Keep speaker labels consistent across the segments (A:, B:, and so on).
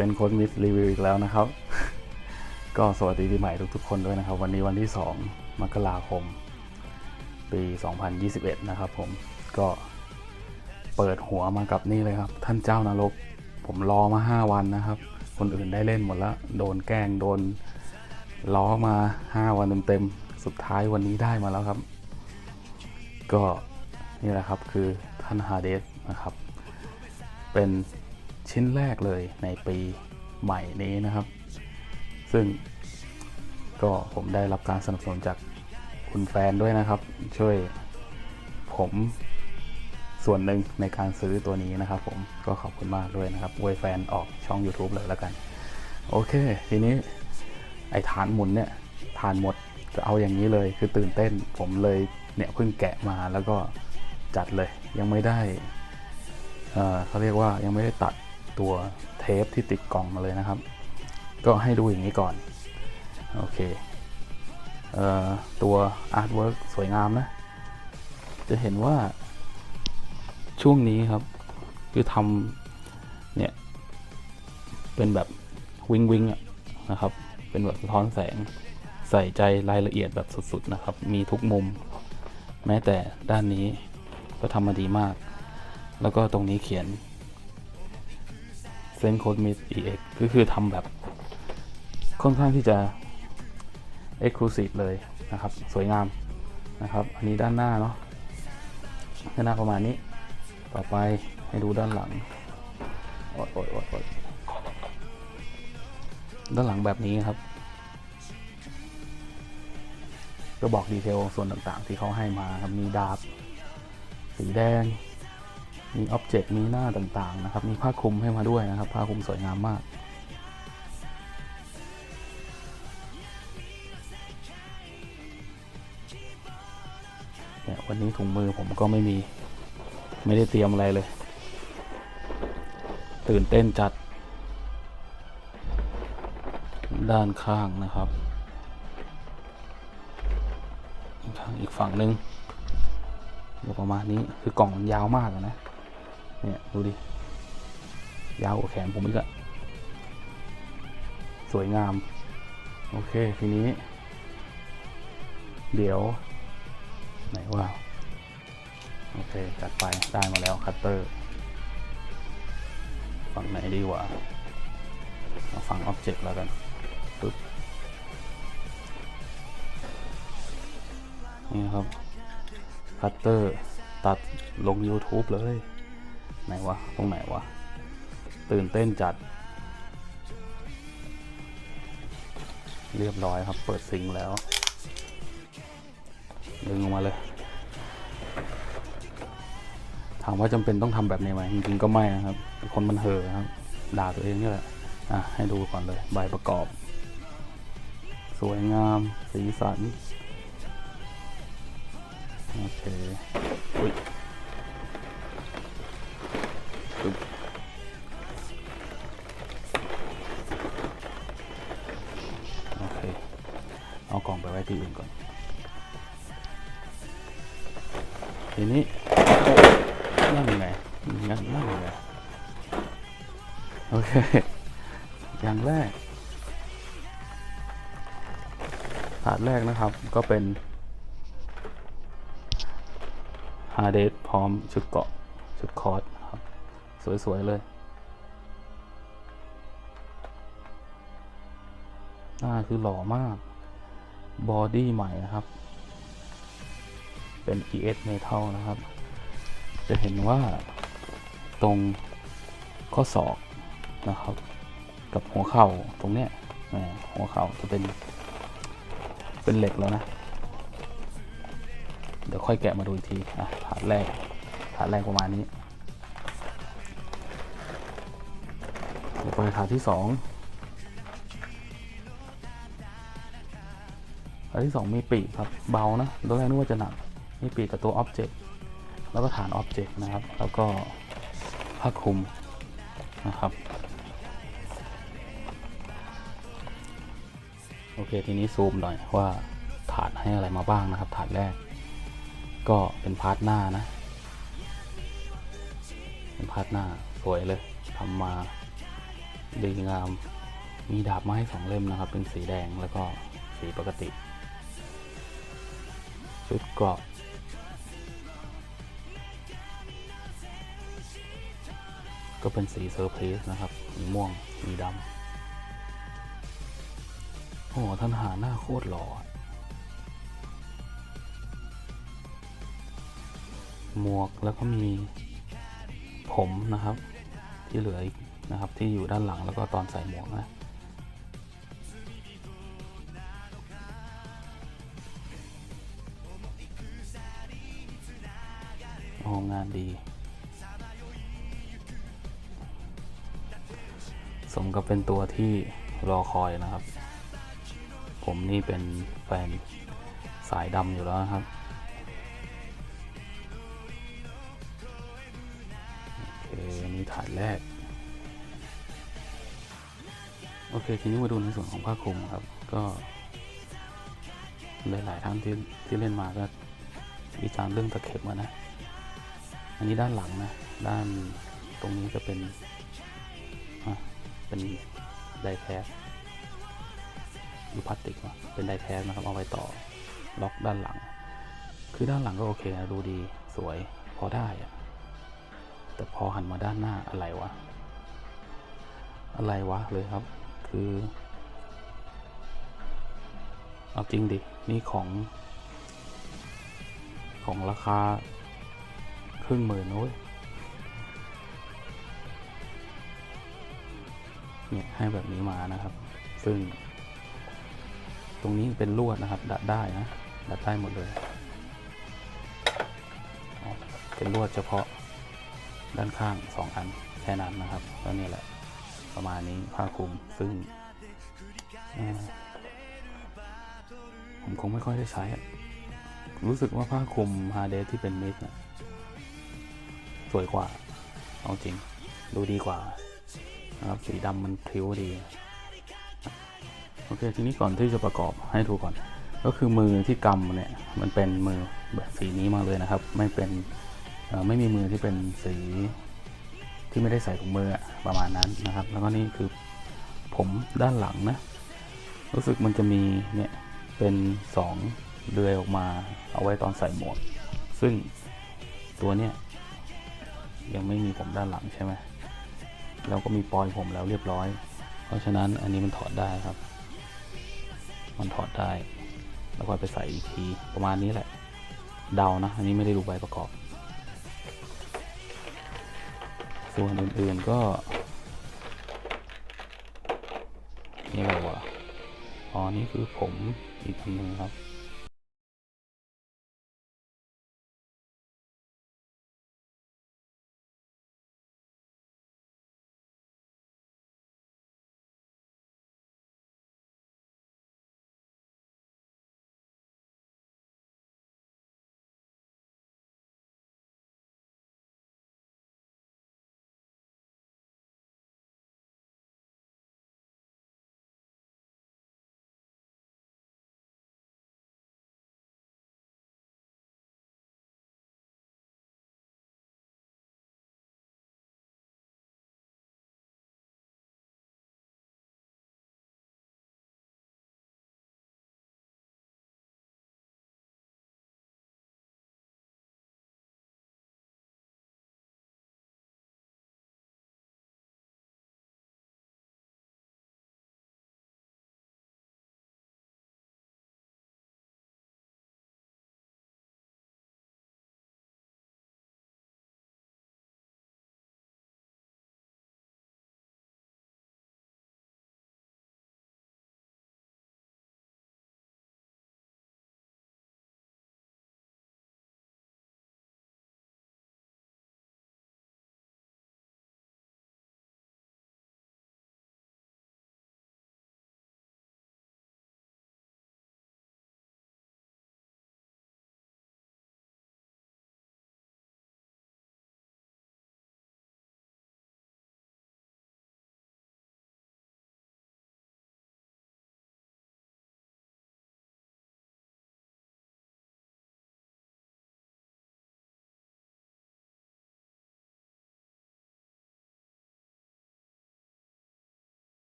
A: ซนโคดมิสรีวิวอีกแล้วนะครับ ก็สวัสดีปีใหม่ทุกๆคนด้วยนะครับ วันนี้วันที่ 2 มกราคม ปี 2021 นะครับผมก็เปิดหัวมากับนี่เลยครับ ท่านเจ้านรก ผมรอมา 5 วันนะครับ คนอื่นได้เล่นหมดแล้ว โดนแกล้งโดนล้อมา 5 วันเต็มๆสุดท้ายวันนี้ได้มาแล้วครับ ก็นี่แหละครับคือท่านฮาเดสนะครับ เป็น ชิ้นแรกเลยในปีใหม่นี้นะครับ ซึ่งก็ผมได้รับการสนับสนุนจากคุณแฟนด้วยนะครับ ช่วยผมส่วนหนึ่งในการซื้อตัวนี้นะครับ ผมก็ขอบคุณมากด้วยนะครับอวยแฟนออกช่อง YouTube เลยแล้วกัน โอเค ทีนี้ไอ้ฐานหมุนเนี่ยฐานหมดจะเอาอย่างนี้เลยคือตื่นเต้นผมเลยเนี่ยเพิ่งแกะมาแล้วก็จัดเลยยังไม่ได้เออเขาเรียกว่ายังไม่ได้ตัด ตัวเทปที่ติดกล่องมาเลยนะครับ ก็ให้ดูอย่างนี้ก่อน โอเคเอ่อตัวอาร์ตเวิร์กสวยงามนะ จะเห็นว่าช่วงนี้ครับ คือทำเนี่ย เป็นแบบวิงวิงนะครับ เป็นแบบสะท้อนแสงใส่ใจรายละเอียดแบบสุดๆนะครับ มีทุกมุม แม้แต่ด้านนี้ก็ทำมาดีมาก แล้วก็ตรงนี้เขียน เซนโคดมิด EX ก็คือทำแบบค่อนข้างที่จะ Exclusive เลยนะครับ สวยงามนะครับ อันนี้ด้านหน้าเนาะด้านหน้าประมาณนี้ ต่อไปให้ดูด้านหลังโอ๊ยโอ๊ยโอ๊ยโอ๊ยด้านหลังแบบนี้ครับ ก็บอกดีเทลส่วนต่างๆ ที่เขาให้มาครับมีดาบ สีแดง มีอ็อบเจกต์มีหน้าต่างๆนะครับ มีผ้าคลุมให้มาด้วยนะครับ ผ้าคลุมสวยงามมาก เนี่ยวันนี้ถุงมือผมก็ไม่มี ไม่ได้เตรียมอะไรเลย ตื่นเต้นจัด ด้านข้างนะครับข้างอีกฝั่งหนึ่งอยู่ประมาณนี้คือกล่องมันยาวมากนะ เนี่ยดูดิ ยาวกว่าแขนผมอีกอะสวยงาม โอเค ทีนี้ เดี๋ยว ไหนว่า โอเค จัดไป ได้มาแล้ว คัตเตอร์ ฝั่งไหนดีกว่าเอาฝั่งอ็อบเจกต์แล้วกันปึ๊บนี่ครับคัตเตอร์ตัดลง YouTube เลย ไหนวะ ตรงไหนวะ ตื่นเต้นจัด เรียบร้อยครับ เปิดซิงแล้ว ดึงออกมาเลย ถามว่าจำเป็นต้องทำแบบนี้ไหมจริงๆก็ไม่นะครับ คนมันเห่อะครับ ด่าตัวเองนี่แหละ อะ ให้ดูก่อนเลย ใบประกอบ สวยงาม สีสัน โอเคอุ้ย ปึ๊บโอเค เอากล่องไปไว้ที่อื่นก่อน ทีนี้นั่นไงนั่นนั่นไงโอเค อย่างแรกถาดแรกนะครับก็เป็นฮาร์เดสพร้อมชุดเกาะชุดคอร์ส สวย ๆ เลย หน้าคือหล่อมาก บอดี้ใหม่นะครับ เป็น ES Metal นะครับ จะเห็นว่าตรงข้อศอกนะครับ กับหัวเข่าตรงเนี้ยหมหัวเข่าจะเป็น เป็นเหล็กแล้วนะ เดี๋ยวค่อยแกะมาดูอีกที อะถาดแรกถาดแรกประมาณนี้ ดี๋ยวไปถาดที่สองถาดที่สองมีปีกครับ เบานะตอนแรกนึกว่าจะหนัก มีปีกกับตัวอ็อบเจกต์แล้วก็ฐานอ็อบเจกต์นะครับ แล้วก็ผ้าคลุมนะครับ โอเค ทีนี้ซูมหน่อยว่าถาดให้อะไรมาบ้างนะครับ ถาดแรก ก็เป็นพาร์ทหน้านะ เป็นพาร์ทหน้าสวยเลยทำมา ดีงาม มีดาบไม้สองเล่มนะครับ เป็นสีแดงแล้วก็สีปกติชุดเกราะก็เป็นสีเซอร์เพรสนะครับ มีม่วง มีดำโอ้โหท่านหาหน้าโคตรหล่อ หมวกแล้วก็มีผมนะครับ ที่เหลืออีก นะครับที่อยู่ด้านหลังแล้วก็ตอนใส่หมวกนะโอ้งานดี สมกับเป็นตัวที่รอคอยนะครับ ผมนี่เป็นแฟนสายดำอยู่แล้วนะครับโอเคอันนี่ฐานแรก เคทีนี้มาดูในส่วนของผ้าคลุมครับ ก็หลายๆท่านที่ที่เล่นมาก็วิจารณ์เรื่องตะเข็บมานะ อันนี้ด้านหลังนะ ด้านตรงนี้จะเป็นเป็นไดแคสหรือพลาสติกวะเป็นไดแคสนะครับ เอาไว้ต่อล็อกด้านหลัง คือด้านหลังก็โอเคนะดูดีสวยพอได้อะแต่พอหันมาด้านหน้าอะไรวะ อะไรวะเลยครับ คือ เอาจริงดิ นี่ของ ของราคา ครึ่งหมื่นโอ้ยเนี่ยให้แบบนี้มานะครับ ซึ่ง ตรงนี้เป็นลวดนะครับ ดัดได้นะ ดัดได้หมดเลย เป็นลวดเฉพาะด้านข้างสองอันแค่นั้นนะครับแล้วนี่แหละ ประมาณนี้ผ้าคลุมซึ่งผมคงไม่ค่อยได้ใช้รู้สึกว่าผ้าคลุมฮาเดสที่เป็นมิดนะสวยกว่าเอาจริง ดูดีกว่านะครับสีดำมันพริ้วดี โอเค ทีนี้ก่อนที่จะประกอบให้ดูก่อน ก็คือมือที่กำเนี่ย มันเป็นมือแบบสีนี้มาเลยนะครับ ไม่เป็นไม่มีมือที่เป็นสี ที่ไม่ได้ใส่ถุงมือประมาณนั้นนะครับ แล้วก็นี่คือผมด้านหลังนะ รู้สึกมันจะมีเนี่ยเป็นสองเดือยออกมาเอาไว้ตอนใส่หมวกซึ่งตัวเนี้ยยังไม่มีผมด้านหลังใช่ไหมแล้วก็มีปลอยผมแล้วเรียบร้อย เพราะฉะนั้นอันนี้มันถอดได้ครับ มันถอดได้ แล้วก็ไปใส่อีกทีประมาณนี้แหละ เดานะ อันนี้ไม่ได้ดูใบประกอบ ส่วนอื่นๆก็นี่อะไรวะอ๋อนี่คือผมอีกอันหนึงครับ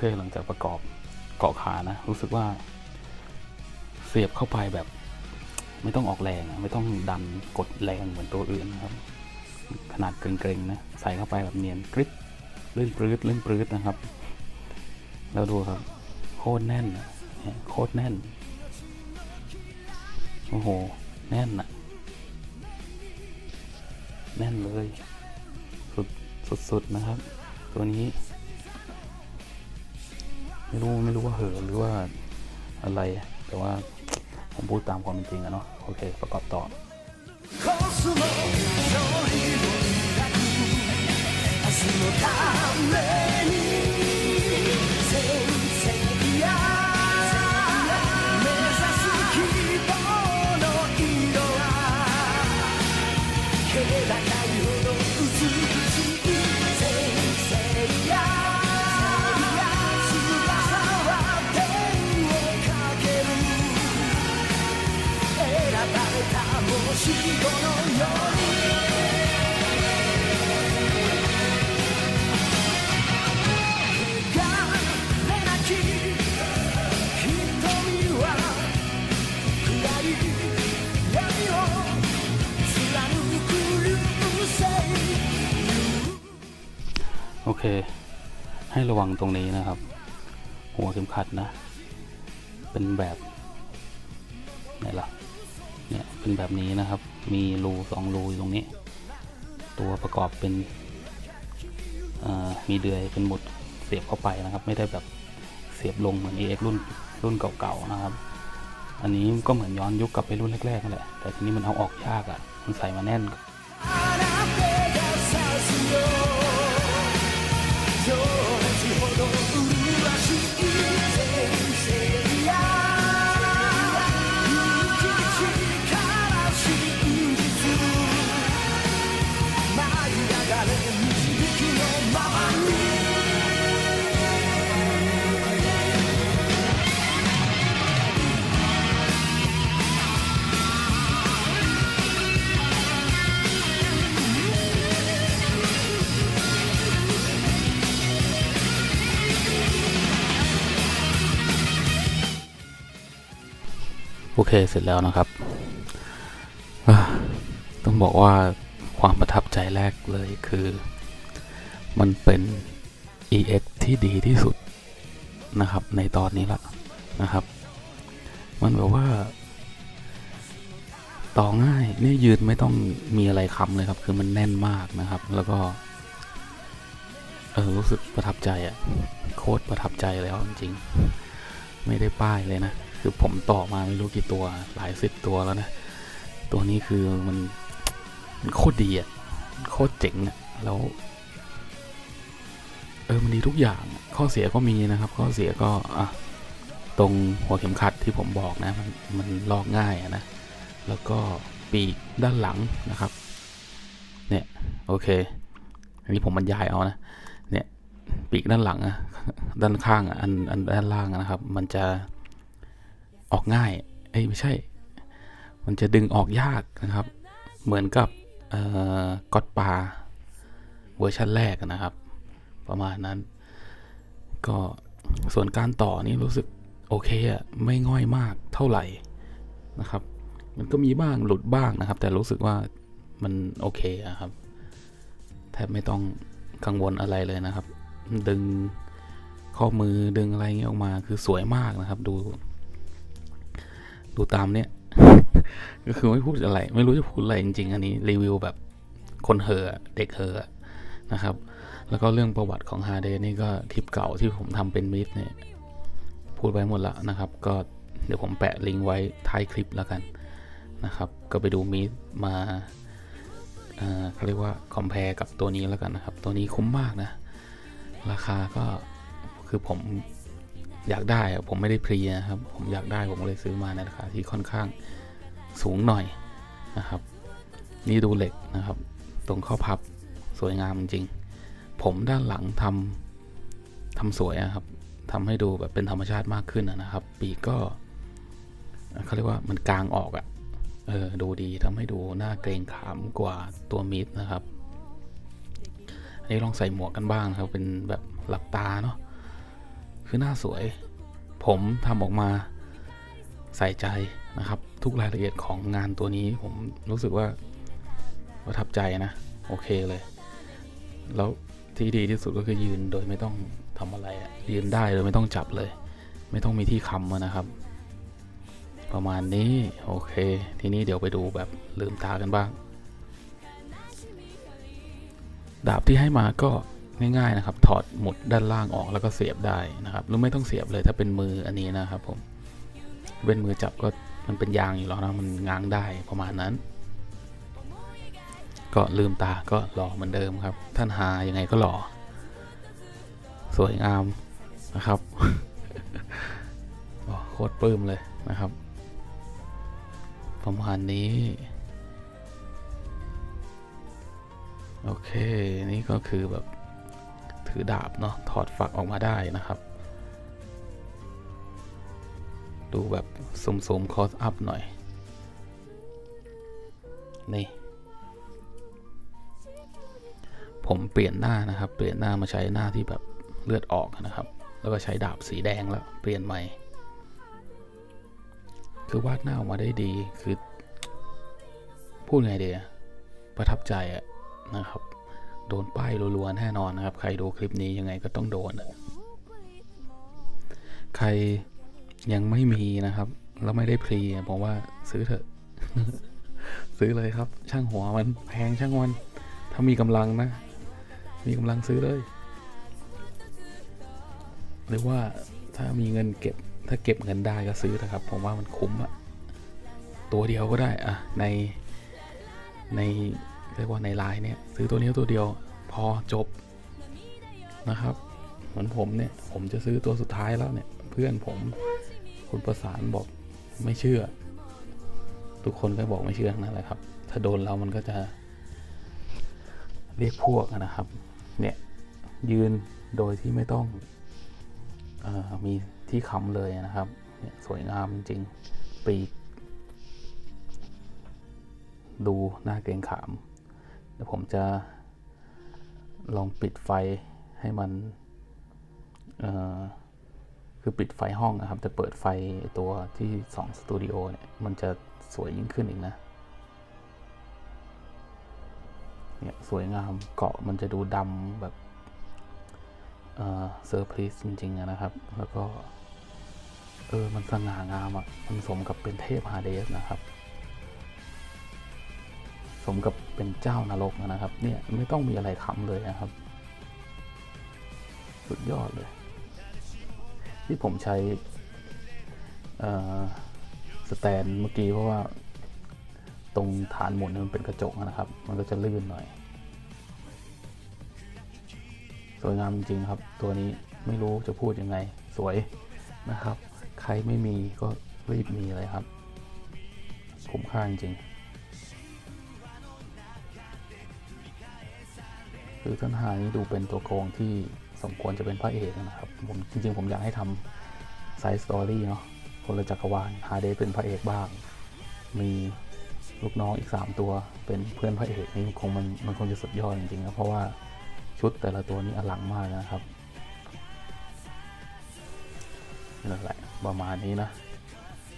A: เคหลังจากประกอบเกาะขานะ รู้สึกว่า เสียบเข้าไปแบบไม่ต้องออกแรงไม่ต้องดันกดแรงเหมือนตัวอื่นนะครับ ขนาดเกรงๆนะ ใส่เข้าไปแบบเนียนกริบลื่นปลื้ดลื่นปลื้ดนะครับ แล้วดูครับ โคตรแน่นอะโคตรแน่น โอ้โห แน่นอะแน่นเลย สุดสุดๆนะครับ ตัวนี้ ไม่รู้ไม่รู้ว่าเหอะหรือว่าอะไร แต่ว่าผมพูดตามความเป็นจริงอะเนาะโอเค ประกอบต่อ
B: コスモ勝利を抱く明日のために
A: โอเค ให้ระวังตรงนี้นะครับ หัวเข็มขัดนะ เป็นแบบ ไหนล่ะ เนี่ยเป็นแบบนี้นะครับ มีรูสองรูอยู่ตรงนี้ ตัวประกอบเป็นมีเดือยเป็นหมุดเสียบเข้าไปนะครับ ไม่ได้แบบเสียบลงเหมือน EX รุ่นรุ่นเก่าๆนะครับ อันนี้ก็เหมือนย้อนยุคกลับไปรุ่นแรกๆนั่นแหละ แต่ทีนี้มันเอาออกยากอะ่ะ มันใส่มาแน่น เคเสร็จแล้วนะครับ ต้องบอกว่าความประทับใจแรกเลยคือ มันเป็น EX ที่ดีที่สุดนะครับ ในตอนนี้ละนะครับ มันแบบว่า ต่อง่ายนี่ยืนไม่ต้องมีอะไรค้ำเลยครับ คือมันแน่นมากนะครับ แล้วก็เออรู้สึกประทับใจอะโคตรประทับใจแล้วจริงๆไม่ได้ป้ายเลยนะ คือผมต่อมาไม่รู้กี่ตัวหลายสิบตัวแล้วนะ ตัวนี้คือมันมันโคตรดีอะโคตรเจ๋งอะแล้ว เออมันดีทุกอย่างข้อเสียก็มีนะครับ ข้อเสียก็อะตรงหัวเข็มขัดที่ผมบอกนะ มันมันลอกง่ายอะนะ แล้วก็ปีกด้านหลังนะครับ เนี่ยโอเค อันนี้ผมบรรยายเอานะ เนี่ยปีกด้านหลังอะด้านข้างอะอันอันด้านล่างนะครับ มันจะ ออกง่าย เอ้ยไม่ใช่ มันจะดึงออกยากนะครับ เหมือนกับก็อดปลาเวอร์ชันแรกนะครับ ประมาณนั้น ก็ส่วนการต่อนี่รู้สึกโอเคอะไม่ง่อยมากเท่าไหร่นะครับ มันก็มีบ้างหลุดบ้างนะครับ แต่รู้สึกว่ามันโอเคอะครับแทบไม่ต้องกังวลอะไรเลยนะครับ ดึงข้อมือดึงอะไรเงี้ยออกมาคือสวยมากนะครับ ดู ดูตามเนี่ย ก็คือไม่พูดอะไร ไม่รู้จะพูดอะไรจริง ๆ อันนี้รีวิวแบบคนเหอเด็กเหอนะครับ แล้วก็เรื่องประวัติของฮาเดนี่ก็คลิปเก่าที่ผมทำเป็นมิดเนี่ย พูดไว้หมดละนะครับ ก็เดี๋ยวผมแปะลิงก์ไว้ท้ายคลิปแล้วกันนะครับ ก็ไปดูมิดมาเอ่อเขาเรียกว่าคอมเพลกับตัวนี้แล้วกันนะครับ ตัวนี้คุ้มมากนะ ราคาก็คือผม อยากได้ผมไม่ได้พรีนะครับ ผมอยากได้ผมก็เลยซื้อมาในราคาที่ค่อนข้างสูงหน่อยนะครับ นี่ดูเหล็กนะครับ ตรงข้อพับสวยงามจริง ผมด้านหลังทำทำสวยอะครับทำให้ดูแบบเป็นธรรมชาติมากขึ้นนะครับ ปีกก็เขาเรียกว่ามันกลางออกอะเออดูดีทำให้ดูหน้าเกรงขามกว่าตัวมิดนะครับอันนี้ลองใส่หมวกกันบ้างครับเป็นแบบหลับตาเนาะ คือหน้าสวย ผมทำออกมาใส่ใจนะครับ ทุกรายละเอียดของงานตัวนี้ผมรู้สึกว่าประทับใจนะ โอเคเลย แล้วที่ดีที่สุดก็คือยืนโดยไม่ต้องทำอะไรยืนได้โดยไม่ต้องจับเลย ไม่ต้องมีที่ค้ำนะครับ ประมาณนี้โอเค ทีนี้เดี๋ยวไปดูแบบลืมตากันบ้าง ดาบที่ให้มาก็ ง่ายๆนะครับ ถอดหมุดด้านล่างออกแล้วก็เสียบได้นะครับหรือไม่ต้องเสียบเลยถ้าเป็นมืออันนี้นะครับผมเป็นมือจับก็มันเป็นยางอยู่แล้วนะมันง้างได้ประมาณนั้น ก็ลืมตาก็หล่อเหมือนเดิมครับ ท่านหายังไงก็หล่อสวยงามนะครับโอ้โคตรปลื้มเลยนะครับประมาณนี้ โอเค นี่ก็คือแบบ ถือดาบเนาะถอดฝักออกมาได้นะครับ ดูแบบซูมๆคอสอัพหน่อย นี่ ผมเปลี่ยนหน้านะครับ เปลี่ยนหน้ามาใช้หน้าที่แบบเลือดออกนะครับ แล้วก็ใช้ดาบสีแดงแล้ว เปลี่ยนใหม่ คือวาดหน้าออกมาได้ดีคือ พูดไงเดียประทับใจอะนะครับ โดนป้ายรัวๆแน่นอนนะครับ ใครดูคลิปนี้ยังไงก็ต้องโดนอะใครยังไม่มีนะครับ แล้วไม่ได้พรีผมว่าซื้อเถอะ ซื้อเลยครับ ช่างหัวมันแพงช่างมัน ถ้ามีกำลังนะ มีกำลังซื้อเลย หรือว่าถ้ามีเงินเก็บ ถ้าเก็บเงินได้ก็ซื้อนะครับ ผมว่ามันคุ้มอะตัวเดียวก็ได้อะในใน รียกว่าในไลน์เนี่ยซื้อตัวนี้ตัวเดียวพอจบนะครับ เหมือนผมเนี่ยผมจะซื้อตัวสุดท้ายแล้วเนี่ย เพื่อนผมคุณประสานบอกไม่เชื่อ ทุกคนก็บอกไม่เชื่อทั้งนั้นแหละครับ ถ้าโดนเรามันก็จะเรียกพวกนะครับ เนี่ยยืนโดยที่ไม่ต้องอมีที่ค้ำเลยนะครับ เนี่ยสวยงามจริงปีก ดูหน้าเกรงขาม ดี๋ยวผมจะลองปิดไฟให้มันคือปิดไฟห้องนะครับแต่เปิดไฟตัวที่สองสตูดิโอเนี่ย มันจะสวยยิ่งขึ้นอีกนะ เนี่ย สวยงามเกาะมันจะดูดำแบบเซอร์พรสจริง ๆ นะครับ แล้วก็ เออ มันสง่างามอะ่ะ มันสมกับเป็นเทพฮาเดสนะครับ มกับเป็นเจ้านรกนะครับ เนี่ยไม่ต้องมีอะไรค้ำเลยนะครับ สุดยอดเลย ที่ผมใช้สแตนเมื่อกี้เพราะว่าตรงฐานหมุนมันเป็นกระจกนะครับ มันก็จะลื่นหน่อย สวยงามจริงๆครับ ตัวนี้ไม่รู้จะพูดยังไง สวยนะครับ ใครไม่มีก็รีบมีเลยครับ คุ้มค่าจริง คือท่านหานี่ดูเป็นตัวโกงที่สมควรจะเป็นพระเอกนะครับผมจริงๆ ผมอยากให้ทำไซส์สตอรี่เนาะคนละจักรวาลฮาเดเป็นพระเอกบ้าง มีลูกน้องอีก 3 ตัวเป็นเพื่อนพระเอกนี่คงมันมันคงจะสุดยอดจริงๆนะเพราะว่าชุดแต่ละตัวนี้อลังมากนะครับนั่นแหละประมาณนี้นะ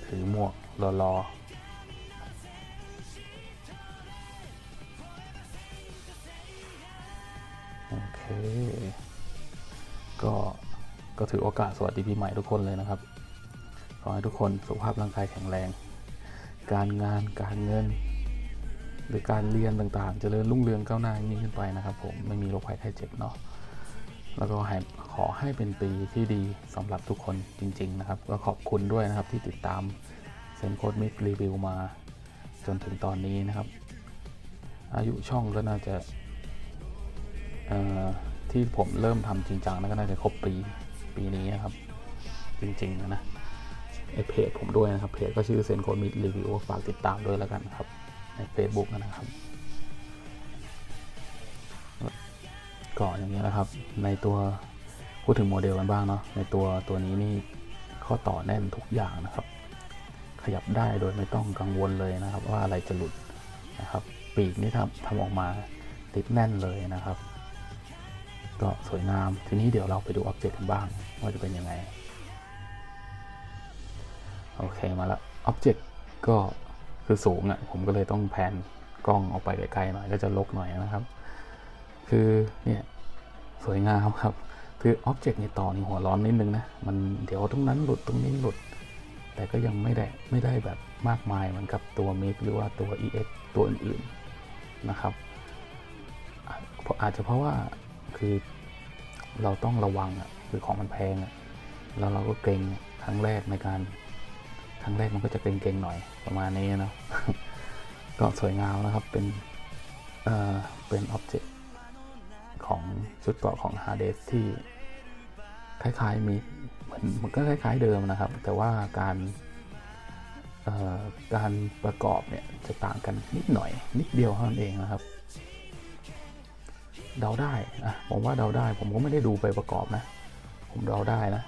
A: ถือหมวกรอร โอเค ก็ก็ถือโอกาสสวัสดีปีใหม่ทุกคนเลยนะครับ ขอให้ทุกคนสุขภาพร่างกายแข็งแรง การงานการเงิน หรือการเรียนต่างๆเจริญรุ่งเรืองก้าวหน้ายิ่งขึ้นไปนะครับ ผมไม่มีโรคภัยไข้เจ็บเนาะแล้วก็ให้ขอให้เป็นปีที่ดีสำหรับทุกคนจริง ๆ นะครับ ก็ขอบคุณด้วยนะครับที่ติดตามเซนโคดมิดรีวิวมาจนถึงตอนนี้นะครับ อายุช่องก็น่าจะ ที่ผมเริ่มทำจริงจังนะก็น่าจะครบปีปีนี้นครับ จริงๆนะนะในเพจผมด้วยนะครับ เพจก็ชื่อเซนโคมิดรีวิวฝากติดตามด้วยแล้วกันครับ ใน Facebook นะครับ ก็อย่างนี้นะครับ ในตัวพูดถึงโมเดลกันบ้างเนาะในตัวตัวนี้นี่ข้อต่อแน่นทุกอย่างนะครับ ขยับได้โดยไม่ต้องกังวลเลยนะครับ ว่าอะไรจะหลุดนะครับ ปีกนี่ทำทำออกมาติดแน่นเลยนะครับ ก็สวยงาม ทีนี้เดี๋ยวเราไปดูอ็อบเจกต์กันบ้าง ว่าจะเป็นยังไง โอเคมาแล้วอ็อบเจกต์ก็คือสูงอะ่ะ ผมก็เลยต้องแพนกล้องออกไปไกลๆหน่อยก็จะลกหน่อยนะครับ คือเนี่ยสวยงามครับคืออ็อบเจกต์ในต่อนี่หัวร้อนนิดนึงนะ มันเดี๋ยวตรงนั้นหลุดตรงนี้หลุด แต่ก็ยังไม่ได้ไม่ได้แบบมากมายเหมือนกับตัว MIG หรือว่าตัว EX ตัวอื่นๆนะครับอาะอาจจะเพราะว่าคือ เราต้องระวังอะคือของมันแพงอะแล้วเราก็เกรงครั้งแรกในการครั้งแรกมันก็จะเกรงๆหน่อยประมาณนี้เนาะก็สวยงามนะครับเป็นเอ่อเป็นอ็อบเจกต์ของชุดเกาะของ Hard Disk ที่คล้ายๆมีเหมือนมันก็คล้ายๆเดิมนะครับ แต่ว่าการเอ่อการประกอบเนี่ยจะต่างกันนิดหน่อยนิดเดียวเท่านั้นเองนะครับ เดาได้อะผมว่าเดาได้ ผมก็ไม่ได้ดูใบประกอบนะ ผมเดาได้นะ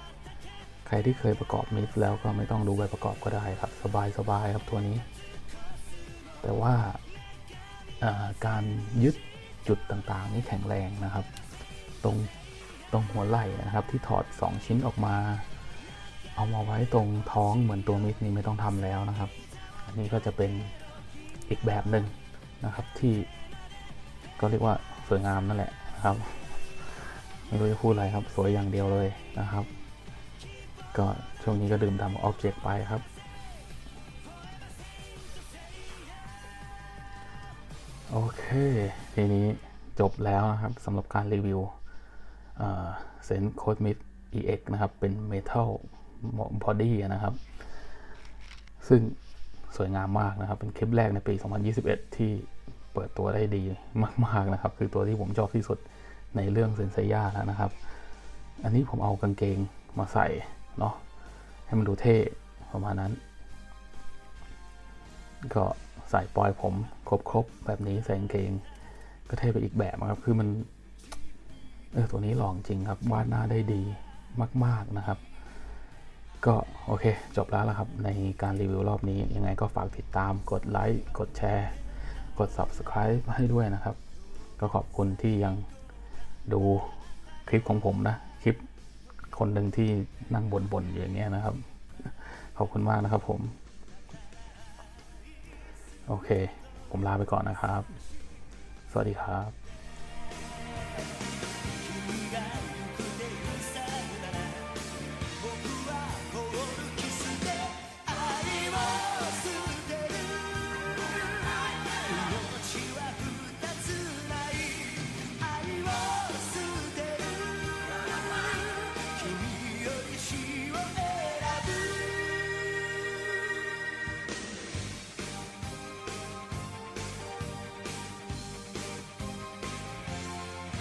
A: ใครที่เคยประกอบมิดแล้วก็ไม่ต้องดูใบประกอบก็ได้ครับ สบายสบายครับตัวนี้ แต่ว่าการยึดจุดต่างๆ นี่แข็งแรงนะครับ ตรงตรงหัวไหล่นะครับ ที่ถอด 2 ชิ้นออกมา เอามาไว้ตรงท้องเหมือนตัวมิดนี่ไม่ต้องทำแล้วนะครับ อันนี้ก็จะเป็นอีกแบบหนึ่งนะครับที่ก็เรียกว่า สวยงามนั่นแหละครับไม่รู้จะพูดอะไรครับ สวยอย่างเดียวเลยนะครับ ก็ช่วงนี้ก็ดื่มด่ำออบเจกต์ไปครับ โอเค ทีนี้จบแล้วนะครับสำหรับการรีวิวเซนโคดมิด EX นะครับ เป็น Metal Body นะครับ ซึ่งสวยงามมากนะครับ เป็นคลิปแรกในปี 2021 ที่ เปิดตัวได้ดีมาก ๆ นะครับ คือตัวที่ผมชอบที่สุดในเรื่องเซนเซย่าแล้วนะครับ อันนี้ผมเอากางเกงมาใส่เนาะให้มันดูเท่ประมาณนั้น ก็ใส่ปลอยผมครบๆแบบนี้ใส่กางเกง ก็เท่ไปอีกแบบนะครับ คือมันเออตัวนี้หล่อจริงครับ วาดหน้าได้ดีมาก ๆนะครับ ก็โอเค จบแล้วละครับ ในการรีวิวรอบนี้ยังไงก็ฝากติดตามกดไลค์กดแชร์ กด Subscribe ให้ด้วยนะครับ ก็ขอบคุณที่ยังดูคลิปของผมนะ คลิปคนหนึ่งที่นั่งบ่นๆอยู่อย่างเงี้ยนะครับ ขอบคุณมากนะครับผม โอเค ผมลาไปก่อนนะครับ สวัสดีครับ